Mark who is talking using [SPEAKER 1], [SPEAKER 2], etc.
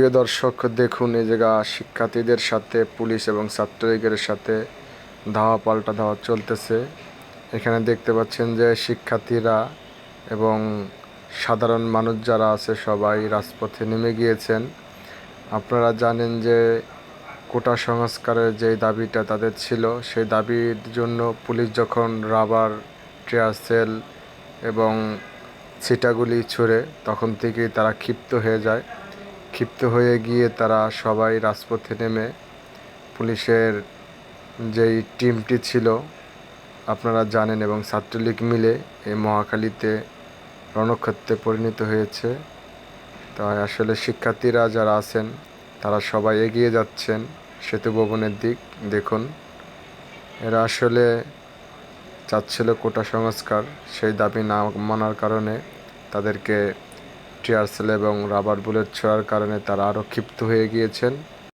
[SPEAKER 1] প্রিয় দর্শক, দেখুন এই জায়গা, শিক্ষার্থীদের সাথে, পুলিশ এবং ছাত্রলীগের সাথে ধাওয়া পাল্টা ধাওয়া চলতেছে। এখানে দেখতে পাচ্ছেন যে শিক্ষার্থীরা এবং সাধারণ মানুষ যারা আছে সবাই রাজপথে নেমে গিয়েছেন। আপনারা জানেন যে কোটা সংস্কারের যে দাবিটা তাদের ছিল, সেই দাবির জন্য পুলিশ যখন রাবার, টিয়ার সেল এবং ছিটাগুলি ছুড়ে, তখন থেকেই তারা ক্ষিপ্ত হয়ে যায়। ক্ষিপ্ত হয়ে গিয়ে তারা সবাই রাজপথে নেমে পুলিশের যেই টিমটি ছিল, আপনারা জানেন এবং ছাত্রলীগ মিলে এই মহাখালীতে রণক্ষেত্রে পরিণত হয়েছে। তাই আসলে শিক্ষার্থীরা যারা আছেন, তারা সবাই এগিয়ে যাচ্ছেন সেতু ভবনের দিক। দেখুন, এরা আসলে চাচ্ছিল কোটা সংস্কার, সেই দাবি না মানার কারণে তাদেরকে টিয়ার সেল এবং রাবার বুলেট ছোঁয়ার কারণে তারা আরও ক্ষিপ্ত হয়ে গিয়েছেন।